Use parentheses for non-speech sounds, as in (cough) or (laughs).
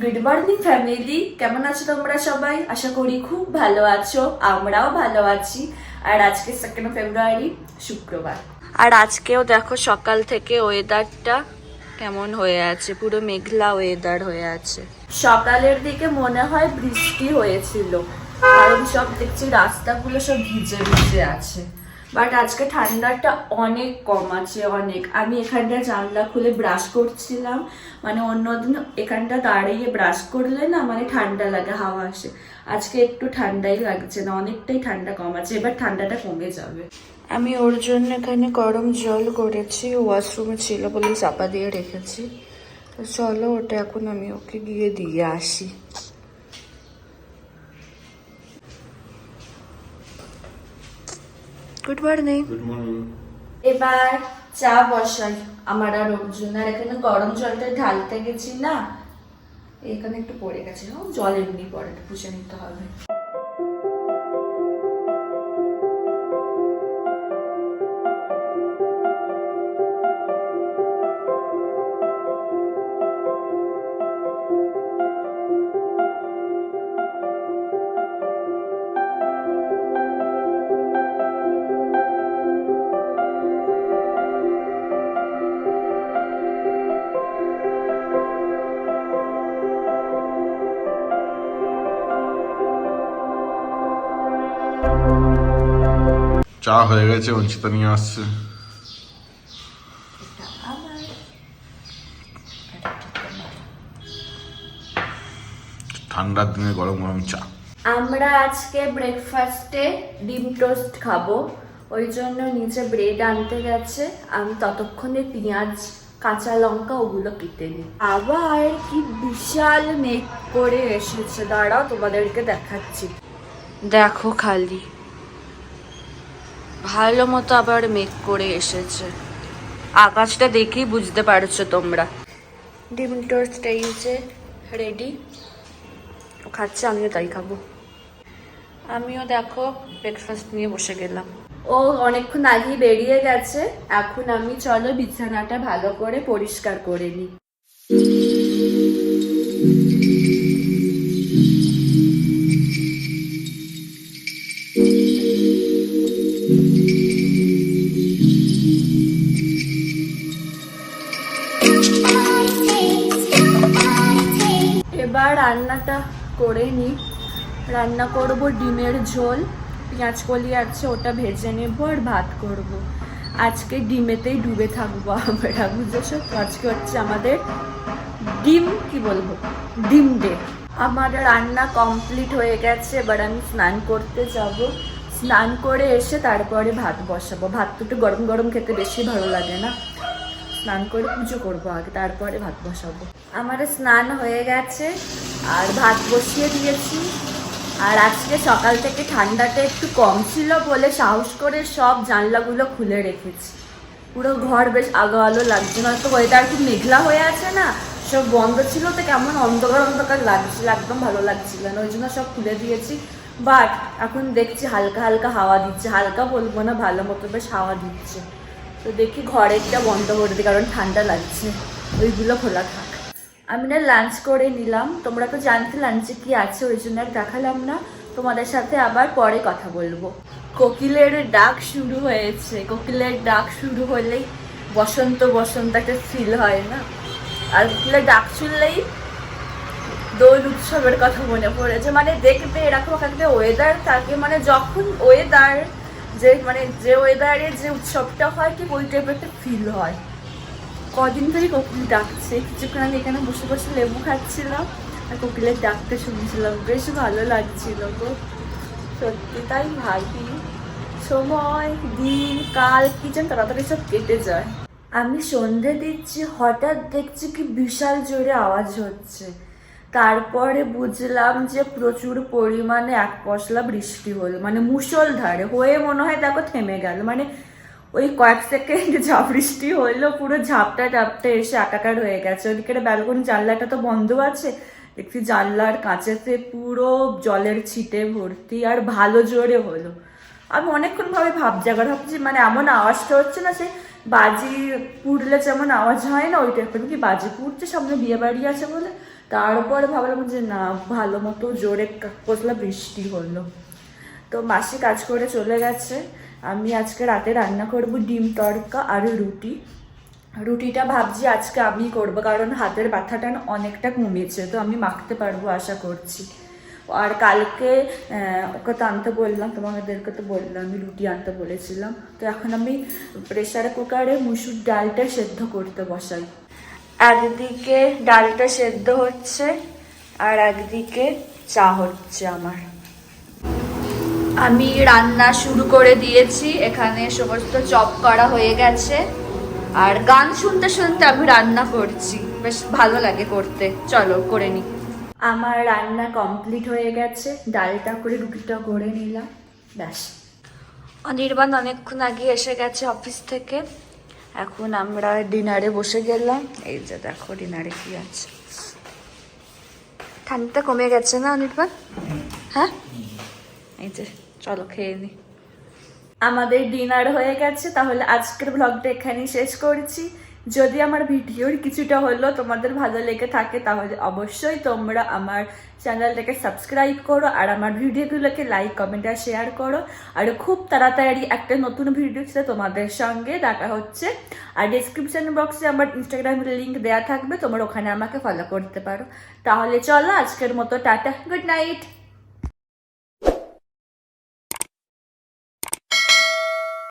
Good morning family কেমন আছো তোমরা সবাই? আশা করি খুব ভালো আছো। আমরাও ভালো আছি। আর আজকে সেকেন্ড ফেব্রুয়ারি শুক্রবার। আর আজকেও দেখো সকাল থেকে ওয়েদারটা কেমন হয়ে আছে। পুরো মেঘলা ওয়েদার হয়ে আছে। সকালের দিকে মনে হয় বৃষ্টি হয়েছিল। কারণ সব দেখছি রাস্তাগুলো সব ভিজে ভিজে আছে। বাট আজকে ঠান্ডাটা অনেক কম আছে, অনেক। আমি এখানটা জানলা খুলে ব্রাশ করছিলাম। মানে অন্যদিন এখানটা দাঁড়িয়ে ব্রাশ করলে না মানে ঠান্ডা লাগে, হাওয়া আসে। আজকে একটু ঠান্ডাই লাগছে না, অনেকটাই ঠান্ডা কম আছে। এবার ঠান্ডাটা কমে যাবে। আমি ওর জন্য এখানে গরম জল করেছি ওয়াশরুমে ছিল বলে চাপা দিয়ে রেখেছি। চলো ওটা এখন আমি ওকে গিয়ে দিয়ে আসি। গুড মর্নিং গুড মর্নিং এবার চা বসাই। আমার আর অর্জুন আর এখানে গরম জলটা ঢালতে গেছি না। এখানে একটু পড়ে গেছে ও জল এমনি পরে একটু পুষে নিতে হবে। চা হয়ে গেছে অঞ্চিতা নিয়ে আসছে। ঠান্ডার দিনে গরম গরম চা। আমরা আজকে ব্রেকফাস্টে ডিম টোস্ট খাব। ওই জন্য নিচে ব্রেড আনতে গেছে। আমি ততক্ষণে পেঁয়াজ কাঁচা লঙ্কা ওগুলো কেটে নিই। আবার কি বিশাল মেঘ করে এসেছে। দাঁড়াও তোমাদেরকে দেখাচ্ছি। দেখো খালি। ভালো মতো আবার মেঘ করে এসেছে। আকাশটা দেখেই বুঝতে পারছ তোমরা। ডিম টোস্ট এই রেডি খাচ্ছে, আমিও তাই খাব। আমিও দেখো ব্রেকফাস্ট নিয়ে বসে গেলাম। ও অনেকক্ষণ আগেই বেরিয়ে গেছে। এখন আমি চলো বিছানাটা ভালো করে পরিষ্কার করে নিই। এবার রান্নাটা করে নিই রান্না করব ডিমের ঝোল, পেঁয়াজ কলি আছে, ওটা ভেজে নেব আর ভাত করব। আজকে ডিমেতেই ডুবে থাকব আমরা, বুঝেছ? তো আজকে হচ্ছে আমাদের ডিম, কি বলব? ডিম ডে। আমার রান্না কমপ্লিট হয়ে গেছে, এবার আমি স্নান করতে যাব। স্নান করে এসে তারপরে ভাত বসাবো। ভাত তো একটু গরম গরম খেতে বেশি ভালো লাগে না। স্নান করে পুজো করব আগে, তারপরে ভাত বসাবো। আমার স্নান হয়ে গেছে আর ভাত বসিয়ে দিয়েছি। আর আজকে সকাল থেকে ঠান্ডাটা একটু কম ছিল বলে সাহস করে সব জানলাগুলো খুলে রেখেছি। পুরো ঘর বেশ আলো আলো লাগছে, নয়তো ওয়েদার খুব মেঘলা হয়ে আছে না? সব বন্ধ ছিল তো কেমন অন্ধকার অন্ধকার লাগছিল, একদম ভালো লাগছিল না, ওই জন্য সব খুলে দিয়েছি। বাট এখন দেখছি হালকা হালকা হাওয়া দিচ্ছে, হালকা বলব না, ভালো মতো বেশ হাওয়া দিচ্ছে। তো দেখি ঘরেরটা বন্ধ করে দিই, কারণ ঠান্ডা লাগছে। ওইগুলো খোলা থাক। আমি না লাঞ্চ করে নিলাম। তোমরা তো জানতে লাঞ্চে কি আছে, ওই জন্য আর দেখালাম না। তোমাদের সাথে আবার পরে কথা বলব। কোকিলের ডাক শুরু হয়েছে। কোকিলের ডাক শুরু হলেই বসন্ত বসন্ত একটা ফিল হয় না? আর কোকিলের ডাক শুনলেই দোল উৎসবের কথা মনে পড়েছে মানে দেখবে এরকম একটা ওয়েদার থাকে। মানে যখন ওয়েদার যে মানে যে ওয়েদারে যে উৎসবটা হয় কি ওই টাইপের একটা ফিল হয়। কদিন ধরে কোকিল ডাকছে। কিছুক্ষণ আমি এখানে বসে বসে লেবু খাচ্ছিলাম আর কোকিলের ডাকতে শুনছিলাম। বেশ ভালো লাগছিল গো। সত্যি তাই ভাবি। সময়, দিন, কাল কি যেন তাড়াতাড়ি সব কেটে যায়। আমি সন্ধে দিচ্ছি, হঠাৎ দেখছি কি বিশাল জোরে আওয়াজ হচ্ছে। তারপরে বুঝলাম যে প্রচুর পরিমাণে এক পশলা বৃষ্টি হলো মানে মুষলধারে। হয়ে মনে হয় দেখো থেমে গেল মানে ওই কয়েক সেকেন্ড (laughs) বৃষ্টি হলো পুরো ঝাপটা টাপটা এসে একাকার হয়ে গেছে। ওদিকে ব্যালকনি, জানলাটা তো বন্ধ আছে। দেখছি জানলার কাঁচেতে পুরো জলের ছিটে ভর্তি আর ভালো জোরে হলো। আমি অনেকক্ষণ ভাবে ভাব জায়গা ভাবছি মানে এমন আওয়াজটা হচ্ছে না সে বাজি পুড়লে যেমন আওয়াজ হয় না, ওই টাইপের কি বাজি পুড়ছে, সামনে বিয়ে বাড়ি আছে বলে। তারপরে ভাবলাম যে না, ভালো মতো জোরে কা- বৃষ্টি হলো। তো মাসি কাজ করে চলে গেছে। আমি আজকে রাতে রান্না করব ডিম তড়কা আর রুটি। রুটিটা ভাবছি আজকে আমি করব, কারণ হাতের ব্যথাটা অনেকটা কমেছে, তো আমি মাখতে পারব আশা করছি। আর কালকে ওকে তো আনতে বললাম, তোমাদেরকে তো বললাম, আমি রুটি আনতে বলেছিলাম। তো এখন আমি প্রেসার কুকারে মুসুর ডালটা সেদ্ধ করতে বসাই। একদিকে ডালটা সেদ্ধ হচ্ছে, আর একদিকে চা হচ্ছে আমার। আমি রান্না শুরু করে দিয়েছি এখানে সমস্ত চপ করা হয়ে গেছে। আর গান শুনতে শুনতে আমি রান্না করছি বেশ ভালো লাগে করতে। চলো করে নি। আমার রান্না কমপ্লিট হয়ে গেছে ডালটা করে রুটিটা করে নিলাম ব্যাস। অনির্বাণ অনেকক্ষণ আগে এসে গেছে অফিস থেকে। এখন আমরা ডিনারে বসে গেলাম। এই যে দেখো ডিনারে কি আছে। ঠান্ডাটা কমে গেছে না অনির্বাণ? হ্যাঁ? এই যে। চলো খেয়ে নি। আমাদের ডিনার হয়ে গেছে, তাহলে আজকের ব্লগটা এখানেই শেষ করছি। যদি আমার ভিডিওর কিছুটা হলো তোমাদের ভালো লেগে থাকে, তাহলে অবশ্যই তোমরা আমার চ্যানেলটাকে সাবস্ক্রাইব করো আর আমার ভিডিওগুলোকে লাইক কমেন্ট আর শেয়ার করো। আর খুব তাড়াতাড়ি একটা নতুন ভিডিও ছিল তোমাদের সঙ্গে দেখা হচ্ছে। আর ডিসক্রিপশন বক্সে আমার ইনস্টাগ্রামের লিঙ্ক দেওয়া থাকবে, তোমরা ওখানে আমাকে ফলো করতে পারো। তাহলে চলো আজকের মতো টাটা গুড নাইট